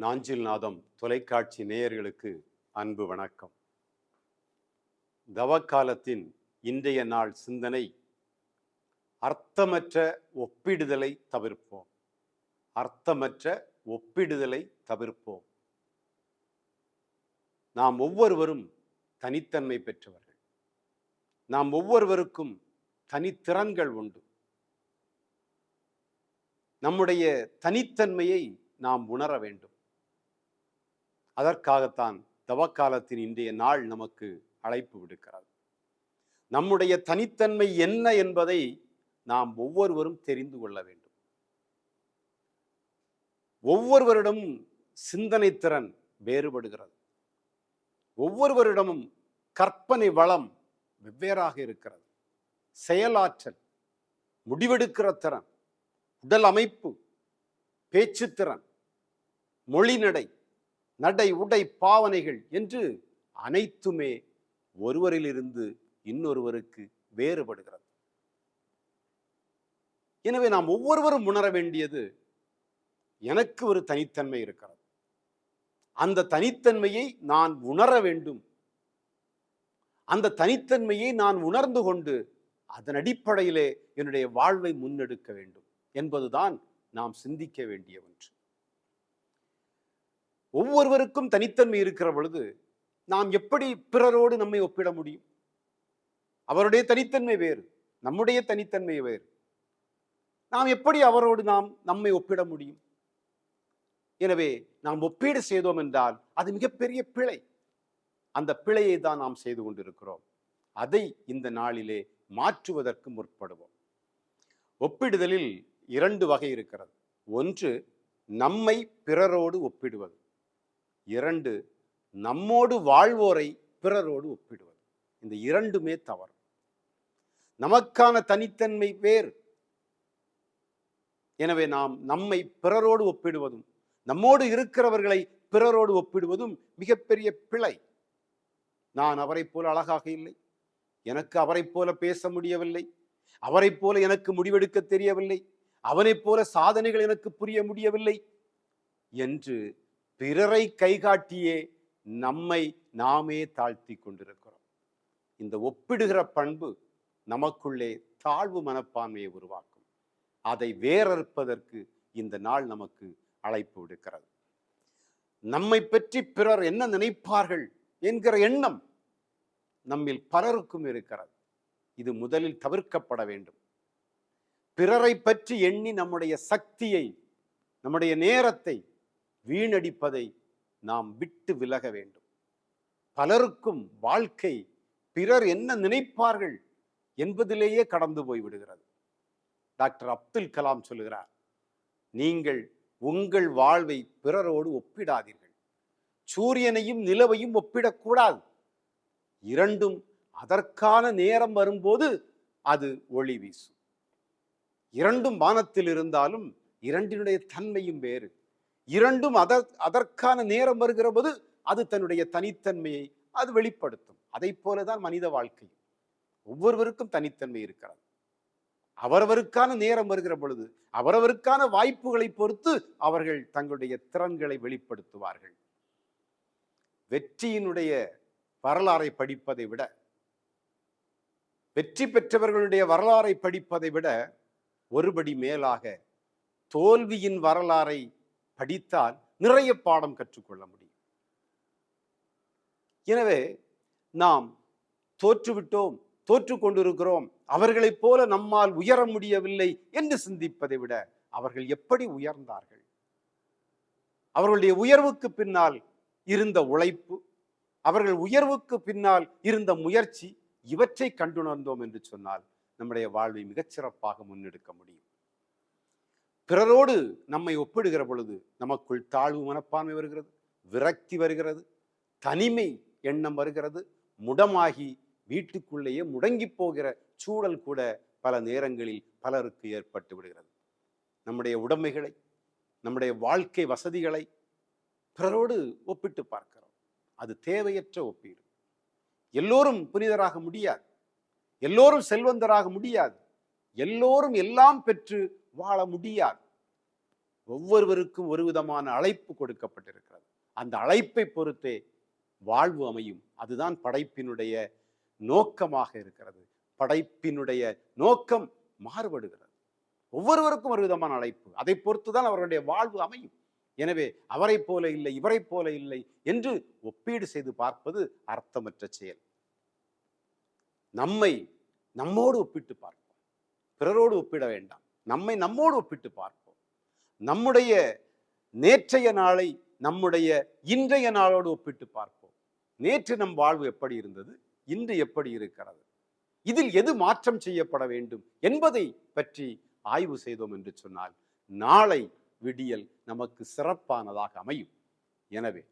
நாஞ்சில் நாதம் தொலைக்காட்சி நேயர்களுக்கு அன்பு வணக்கம். தவக்காலத்தின் இன்றைய நாள் சிந்தனை அர்த்தமற்ற ஒப்பிடுதலை தவிர்ப்போம். அர்த்தமற்ற ஒப்பிடுதலை தவிர்ப்போம். நாம் ஒவ்வொருவரும் தனித்தன்மை பெற்றவர்கள். நாம் ஒவ்வொருவருக்கும் தனித்திறன்கள் உண்டு. நம்முடைய தனித்தன்மையை நாம் உணர வேண்டும். அதற்காகத்தான் தவக்காலத்தின் இன்றைய நாள் நமக்கு அழைப்பு விடுக்கிறது. நம்முடைய தனித்தன்மை என்ன என்பதை நாம் ஒவ்வொருவரும் தெரிந்து கொள்ள வேண்டும். ஒவ்வொருவரிடமும் சிந்தனை திறன் வேறுபடுகிறது. ஒவ்வொருவரிடமும் கற்பனை வளம் வெவ்வேறாக இருக்கிறது. செயலாற்றல் முடிவெடுக்கிற திறன் உடல் அமைப்பு பேச்சுத்திறன் மொழிநடை நடை உடை பாவனைகள் என்று அனைத்துமே ஒருவரிலிருந்து இன்னொருவருக்கு வேறுபடுகிறது. எனவே நாம் ஒவ்வொருவரும் உணர வேண்டியது எனக்கு ஒரு தனித்தன்மை இருக்கிறது. அந்த தனித்தன்மையை நான் உணர வேண்டும். அந்த தனித்தன்மையை நான் உணர்ந்து கொண்டு அதன் அடிப்படையிலே என்னுடைய வாழ்வை முன்னெடுக்க வேண்டும் என்பதுதான் நாம் சிந்திக்க வேண்டிய ஒன்று. ஒவ்வொருவருக்கும் தனித்தன்மை இருக்கிற பொழுது நாம் எப்படி பிறரோடு நம்மை ஒப்பிட முடியும்? அவருடைய தனித்தன்மை வேறு நம்முடைய தனித்தன்மை வேறு. நாம் எப்படி அவரோடு நாம் நம்மை ஒப்பிட முடியும்? எனவே நாம் ஒப்பீடு செய்தோம் என்றால் அது மிகப்பெரிய பிழை. அந்த பிழையை தான் நாம் செய்து கொண்டிருக்கிறோம். அதை இந்த நாளிலே மாற்றுவதற்கு முற்படுவோம். ஒப்பிடுதலில் இரண்டு வகை இருக்கிறது. ஒன்று நம்மை பிறரோடு ஒப்பிடுவது. இரண்டு நம்மோடு வாழ்வோரை பிறரோடு ஒப்பிடுவது. இந்த இரண்டுமே தவறு. நமக்கான தனித்தன்மை வேறு. எனவே நாம் நம்மை பிறரோடு ஒப்பிடுவதும் நம்மோடு இருக்கிறவர்களை பிறரோடு ஒப்பிடுவதும் மிகப்பெரிய பிழை. நான் அவரைப் போல அழகாக இல்லை. எனக்கு அவரைப் போல பேச முடியவில்லை. அவரைப் போல எனக்கு முடிவெடுக்க தெரியவில்லை. அவனைப் போல சாதனைகள் எனக்கு புரிய முடியவில்லை. என்று பிறரை கைகாட்டியே நம்மை நாமே தாழ்த்தி கொண்டிருக்கிறோம். இந்த ஒப்பிடுகிற பண்பு நமக்குள்ளே தாழ்வு மனப்பான்மையை உருவாக்கும். அதை வேறறுப்பதற்கு இந்த நாள் நமக்கு அழைப்பு விடுக்கிறது. நம்மை பற்றி பிறர் என்ன நினைப்பார்கள் என்கிற எண்ணம் நம்மில் பலருக்கும் இருக்கிறது. இது முதலில் தவிர்க்கப்பட வேண்டும். பிறரை பற்றி எண்ணி நம்முடைய சக்தியை நம்முடைய நேரத்தை வீணடிப்பதை நாம் விட்டு விலக வேண்டும். பலருக்கும் வாழ்க்கை பிறர் என்ன நினைப்பார்கள் என்பதிலேயே கடந்து போய் விடுகிறது. டாக்டர் அப்துல் கலாம் சொல்லுகிறார் நீங்கள் உங்கள் வாழ்வை பிறரோடு ஒப்பிடாதீர்கள். சூரியனையும் நிலவையும் ஒப்பிடக்கூடாது. இரண்டும் அதற்கான நேரம் வரும்போது அது ஒளி வீசும். இரண்டும் வானத்தில் இருந்தாலும் இரண்டினுடைய தன்மையும் வேறு. இரண்டும் அதற் அதற்கான நேரம் வருகிற போது அது தன்னுடைய தனித்தன்மையை அது வெளிப்படுத்தும். அதை போலதான் மனித வாழ்க்கை ஒவ்வொருவருக்கும் தனித்தன்மை இருக்கிறது. அவரவருக்கான நேரம் வருகிற பொழுது அவரவருக்கான வாய்ப்புகளை பொறுத்து அவர்கள் தங்களுடைய திறன்களை வெளிப்படுத்துவார்கள். வெற்றியினுடைய வரலாறை படிப்பதை விட வெற்றி பெற்றவர்களுடைய வரலாறை படிப்பதை விட ஒருபடி மேலாக தோல்வியின் வரலாறை படித்தால் நிறைய பாடம் கற்றுக்கொள்ள முடியும். எனவே நாம் தோற்றுவிட்டோம் தோற்று கொண்டிருக்கிறோம் அவர்களைப் போல நம்மால் உயர முடியவில்லை என்று சிந்திப்பதை விட அவர்கள் எப்படி உயர்ந்தார்கள்? அவர்களுடைய உயர்வுக்கு பின்னால் இருந்த உழைப்பு அவர்கள் உயர்வுக்கு பின்னால் இருந்த முயற்சி இவற்றை கண்டுணர்ந்தோம் என்று சொன்னால் நம்முடைய வாழ்வை மிகச்சிறப்பாக முன்னெடுக்க முடியும். பிறரோடு நம்மை ஒப்பிடுகிற பொழுது நமக்குள் தாழ்வு மனப்பான்மை வருகிறது விரக்தி வருகிறது தனிமை எண்ணம் வருகிறது முடமாகி வீட்டுக்குள்ளேயே முடங்கி போகிற சூழல் கூட பல நேரங்களில் பலருக்கு ஏற்பட்டு விடுகிறது. நம்முடைய உடைமைகளை நம்முடைய வாழ்க்கை வசதிகளை பிறரோடு ஒப்பிட்டு பார்க்கிறோம். அது தேவையற்ற ஒப்பீடு. எல்லோரும் புனிதராக முடியாது. எல்லோரும் செல்வந்தராக முடியாது. எல்லோரும் எல்லாம் பெற்று வாழ முடியாது. ஒவ்வொருவருக்கும் ஒரு விதமான அழைப்பு கொடுக்கப்பட்டிருக்கிறது. அந்த அழைப்பை பொறுத்தே வாழ்வு அமையும். அதுதான் படைப்பினுடைய நோக்கமாக இருக்கிறது. படைப்பினுடைய நோக்கம் மாறுபடுகிறது. ஒவ்வொருவருக்கும் ஒரு விதமான அழைப்பு. அதை பொறுத்துதான் அவர்களுடைய வாழ்வு அமையும். எனவே அவரை போல இல்லை இவரை போல இல்லை என்று ஒப்பீடு செய்து பார்ப்பது அர்த்தமற்ற செயல். நம்மை நம்மோடு ஒப்பிட்டு பார்ப்போம். பிறரோடு ஒப்பிட வேண்டாம். நம்மை நம்மோடு ஒப்பிட்டு பார்ப்போம். நம்முடைய நேற்றைய நாளை நம்முடைய இன்றைய நாளோடு ஒப்பிட்டு பார்ப்போம். நேற்று நம் வாழ்வு எப்படி இருந்தது? இன்று எப்படி இருக்கிறது? இதில் எது மாற்றம் செய்யப்பட வேண்டும் என்பதை பற்றி ஆய்வு செய்தோம் என்று சொன்னால் நாளை விடியல் நமக்கு சிறப்பானதாக அமையும். எனவே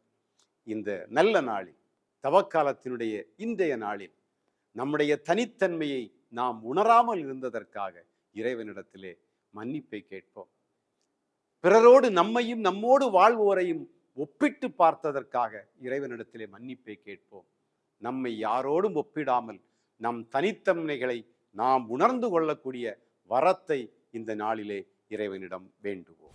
இந்த நல்ல நாளில் தவக்காலத்தினுடைய இன்றைய நாளில் நம்முடைய தனித்தன்மையை நாம் உணராமல் இருந்ததற்காக இறைவனிடத்திலே மன்னிப்பை கேட்போம். பிறரோடு நம்மையும் நம்மோடு வாழ்வோரையும் ஒப்பிட்டு பார்த்ததற்காக இறைவனிடத்திலே மன்னிப்பை கேட்போம். நம்மை யாரோடும் ஒப்பிடாமல் நம் தனித்தன்மைகளை நாம் உணர்ந்து கொள்ளக்கூடிய வரத்தை இந்த நாளிலே இறைவனிடம் வேண்டுவோம்.